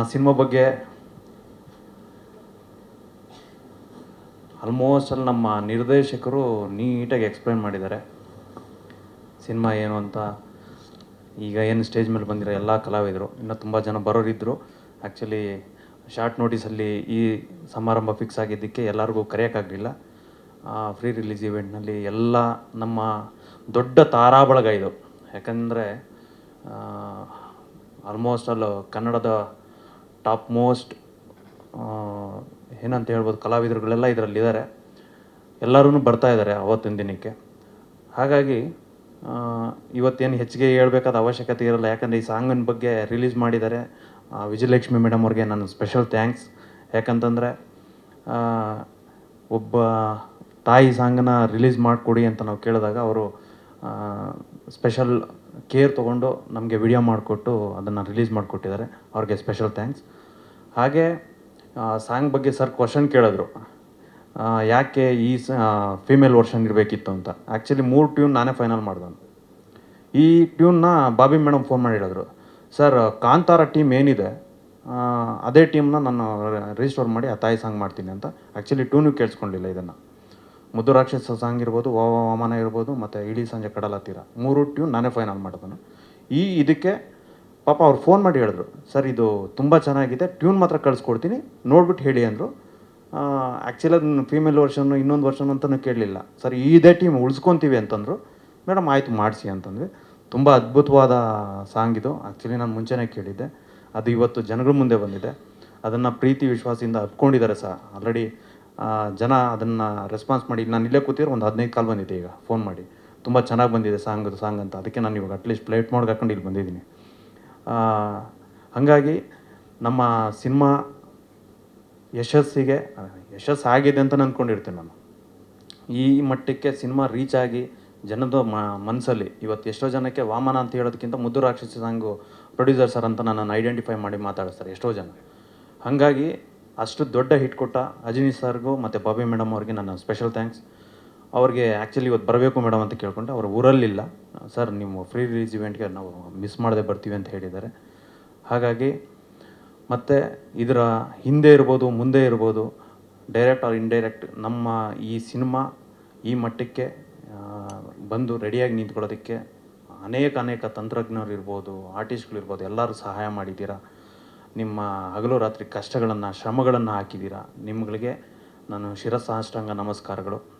ಆ ಸಿನಿಮಾ ಬಗ್ಗೆ ಆಲ್ಮೋಸ್ಟ್ ಅಲ್ಲಿ ನಮ್ಮ ನಿರ್ದೇಶಕರು ನೀಟಾಗಿ ಎಕ್ಸ್ಪ್ಲೈನ್ ಮಾಡಿದ್ದಾರೆ. ಸಿನಿಮಾ ಏನು ಅಂತ. ಈಗ ಏನು ಸ್ಟೇಜ್ ಮೇಲೆ ಬಂದಿರೋ ಎಲ್ಲ ಕಲಾವಿದರು. ಇನ್ನೂ ತುಂಬ ಜನ ಬರೋರಿದ್ದರು ಆ್ಯಕ್ಚುಲಿ ಶಾರ್ಟ್ ನೋಟಿಸಲ್ಲಿ ಈ ಸಮಾರಂಭ ಫಿಕ್ಸ್ ಆಗಿದ್ದಕ್ಕೆ ಎಲ್ಲರಿಗೂ ಕರೆಯೋಕ್ಕಾಗಲಿಲ್ಲ. ಫ್ರೀ ರಿಲೀಸ್ ಇವೆಂಟ್ನಲ್ಲಿ ಎಲ್ಲ ನಮ್ಮ ದೊಡ್ಡ ತಾರಾಬಳಗ ಇದು. ಯಾಕಂದರೆ ಆಲ್ಮೋಸ್ಟ್ ಅಲ್ಲ ಕನ್ನಡದ ಟಾಪ್ ಮೋಸ್ಟ್ ಏನಂತ ಹೇಳ್ಬೋದು, ಕಲಾವಿದರುಗಳೆಲ್ಲ ಇದರಲ್ಲಿದ್ದಾರೆ. ಎಲ್ಲರೂ ಬರ್ತಾ ಇದ್ದಾರೆ ಅವತ್ತಿನ ದಿನಕ್ಕೆ. ಹಾಗಾಗಿ ಇವತ್ತೇನು ಹೆಚ್ಚಿಗೆ ಹೇಳ್ಬೇಕಾದ ಅವಶ್ಯಕತೆ ಇರಲ್ಲ. ಯಾಕಂದರೆ ಈ ಸಾಂಗಿನ ಬಗ್ಗೆ ರಿಲೀಸ್ ಮಾಡಿದ್ದಾರೆ. ವಿಜಯಲಕ್ಷ್ಮಿ ಮೇಡಮ್ ಅವ್ರಿಗೆ ನನ್ನ ಸ್ಪೆಷಲ್ ಥ್ಯಾಂಕ್ಸ್ ಯಾಕಂತಂದರೆ ಒಬ್ಬ ತಾಯಿ ಸಾಂಗನ್ನ ರಿಲೀಸ್ ಮಾಡಿಕೊಡಿ ಅಂತ ನಾವು ಕೇಳಿದಾಗ ಅವರು ಸ್ಪೆಷಲ್ ಕೇರ್ ತೊಗೊಂಡು ನಮಗೆ ವಿಡಿಯೋ ಮಾಡಿಕೊಟ್ಟು ಅದನ್ನು ರಿಲೀಸ್ ಮಾಡಿಕೊಟ್ಟಿದ್ದಾರೆ. ಅವ್ರಿಗೆ ಸ್ಪೆಷಲ್ ಥ್ಯಾಂಕ್ಸ್ ಹಾಗೆ ಸಾಂಗ್ ಬಗ್ಗೆ ಸರ್ ಕ್ವಶನ್ ಕೇಳಿದ್ರು. ಯಾಕೆ ಈ ಫೀಮೇಲ್ ವರ್ಷನ್ ಇರಬೇಕಿತ್ತು ಅಂತ. ಆ್ಯಕ್ಚುಲಿ ಮೂರು ಟ್ಯೂನ್ ನಾನೇ ಫೈನಲ್ ಮಾಡ್ದೆ ಈ ಟ್ಯೂನ್ನ ಬಾಬಿ ಮೇಡಮ್ ಫೋನ್ ಮಾಡಿ ಹೇಳಿದ್ರು. ಸರ್ ಕಾಂತಾರ ಟೀಮ್ ಏನಿದೆ ಅದೇ ಟೀಮ್ನ ನಾನು ರಿಜಿಸ್ಟರ್ ಮಾಡಿ ಆ ತಾಯಿ ಸಾಂಗ್ ಮಾಡ್ತೀನಿ ಅಂತ. ಆ್ಯಕ್ಚುಲಿ ಟ್ಯೂನು ಕೇಳಿಸ್ಕೊಂಡಿಲ್ಲ ಇದನ್ನು. ಮುದ್ದು ರಾಕ್ಷಸ ಸಾಂಗ್ ಇರ್ಬೋದು ವಾ ವಾಮನ ಇರ್ಬೋದು, ಮತ್ತು ಇಡೀ ಸಂಜೆ ಕಡಲ ತೀರ. ಮೂರು ಟ್ಯೂನ್ ನಾನೇ ಫೈನಲ್ ಮಾಡಿದನು ಈ ಇದಕ್ಕೆ ಪಾಪ ಅವ್ರು ಫೋನ್ ಮಾಡಿ ಹೇಳಿದ್ರು, ಸರ್, ಇದು ತುಂಬ ಚೆನ್ನಾಗಿದೆ, ಟ್ಯೂನ್ ಮಾತ್ರ ಕಳಿಸ್ಕೊಡ್ತೀನಿ ನೋಡ್ಬಿಟ್ಟು ಹೇಳಿ ಅಂದರು. ಆ್ಯಕ್ಚುಲಿ ಅದನ್ನು ಫೀಮೇಲ್ ವರ್ಷನ್ನು ಇನ್ನೊಂದು ವರ್ಷನು ಅಂತಲೂ ಕೇಳಲಿಲ್ಲ. ಸರ್ ಇದೇ ಟೀಮ್ ಉಳಿಸ್ಕೊತೀವಿ ಅಂತಂದರು. ಮೇಡಮ್, ಆಯಿತು, ಮಾಡಿಸಿ ಅಂತಂದ್ವಿ. ತುಂಬ ಅದ್ಭುತವಾದ ಸಾಂಗ್ ಇದು. ಆ್ಯಕ್ಚುಲಿ ನಾನು ಮುಂಚೆನೇ ಕೇಳಿದ್ದೆ. ಅದು ಇವತ್ತು ಜನಗಳ ಮುಂದೆ ಬಂದಿದೆ. ಅದನ್ನು ಪ್ರೀತಿ, ವಿಶ್ವಾಸದಿಂದ ಅಪ್ಕೊಂಡಿದ್ದಾರೆ ಸಹ. ಆಲ್ರೆಡಿ ಜನ ಅದನ್ನು ರೆಸ್ಪಾನ್ಸ್ ಮಾಡಿ, ನಾನು ಇಲ್ಲೇ ಕೂತಿರೋ ಒಂದು ಹದಿನೈದು ಕಾಲ್ ಬಂದಿದೆ ಈಗ ಫೋನ್ ಮಾಡಿ. ತುಂಬ ಚೆನ್ನಾಗಿ ಬಂದಿದೆ ಸಾಂಗ್ ಸಾಂಗ್ ಅಂತ. ಅದಕ್ಕೆ ನಾನು ಇವಾಗ ಅಟ್ಲೀಸ್ಟ್ ಪ್ಲೇಟ್ ಮಾಡಿ ಹಾಕೊಂಡು ಇಲ್ಲಿ ಬಂದಿದ್ದೀನಿ. ಹಾಗಾಗಿ ನಮ್ಮ ಸಿನಿಮಾ ಯಶಸ್ಸಿಗೆ ಯಶಸ್ಸು ಆಗಿದೆ ಅಂತ ಅಂದ್ಕೊಂಡಿರ್ತೀನಿ ನಾನು. ಈ ಮಟ್ಟಕ್ಕೆ ಸಿನಿಮಾ ರೀಚ್ ಆಗಿ ಜನದ ಮ ಮನಸ್ಸಲ್ಲಿ ಇವತ್ತು ಎಷ್ಟೋ ಜನಕ್ಕೆ ವಾಮನ ಅಂತ ಹೇಳೋದಕ್ಕಿಂತ ಮುದ್ದು ರಾಕ್ಷಸ ಸಾಂಗು ಪ್ರೊಡ್ಯೂಸರ್ ಸರ್ ಅಂತ ನನ್ನನ್ನು ಐಡೆಂಟಿಫೈ ಮಾಡಿ ಮಾತಾಡಿಸ್ತಾರೆ ಎಷ್ಟೋ ಜನ. ಹಾಗಾಗಿ ಅಷ್ಟು ದೊಡ್ಡ ಹಿಟ್ ಕೊಟ್ಟ ಅಜಿನಿ ಸರ್ಗೂ ಮತ್ತು ಬಾಬಿ ಮೇಡಮ್ ಅವ್ರಿಗೆ ನನ್ನ ಸ್ಪೆಷಲ್ ಥ್ಯಾಂಕ್ಸ್ ಅವ್ರಿಗೆ ಆ್ಯಕ್ಚುಲಿ ಇವತ್ತು ಬರಬೇಕು ಮೇಡಮ್ ಅಂತ ಕೇಳ್ಕೊಂಡೆ. ಅವ್ರು ಊರಲ್ಲಿಲ್ಲ. ಸರ್ ನಿಮ್ಮ ಫ್ರೀ ರಿಲೀಸ್ ಇವೆಂಟ್ಗೆ ನಾವು ಮಿಸ್ ಮಾಡದೆ ಬರ್ತೀವಿ ಅಂತ ಹೇಳಿದ್ದಾರೆ. ಹಾಗಾಗಿ ಮತ್ತು ಇದರ ಹಿಂದೆ ಇರ್ಬೋದು, ಮುಂದೆ ಇರ್ಬೋದು ಡೈರೆಕ್ಟ್ ಆರ್ ಇಂಡೈರೆಕ್ಟ್ ನಮ್ಮ ಈ ಸಿನಿಮಾ ಈ ಮಟ್ಟಕ್ಕೆ ಬಂದು ರೆಡಿಯಾಗಿ ನಿಂತ್ಕೊಳ್ಳೋದಕ್ಕೆ ಅನೇಕ ಅನೇಕ ತಂತ್ರಜ್ಞರು ಇರ್ಬೋದು ಆರ್ಟಿಸ್ಟ್ಗಳಿರ್ಬೋದು ಎಲ್ಲರೂ ಸಹಾಯ ಮಾಡಿದ್ದೀರಾ? ನಿಮ್ಮ ಹಗಲು ರಾತ್ರಿ ಕಷ್ಟಗಳನ್ನು ಶ್ರಮಗಳನ್ನು ಹಾಕಿದ್ದೀರಾ? ನಿಮ್ಗಳಿಗೆ ನಾನು ಶಿರಸಾಷ್ಟಾಂಗ ನಮಸ್ಕಾರಗಳು.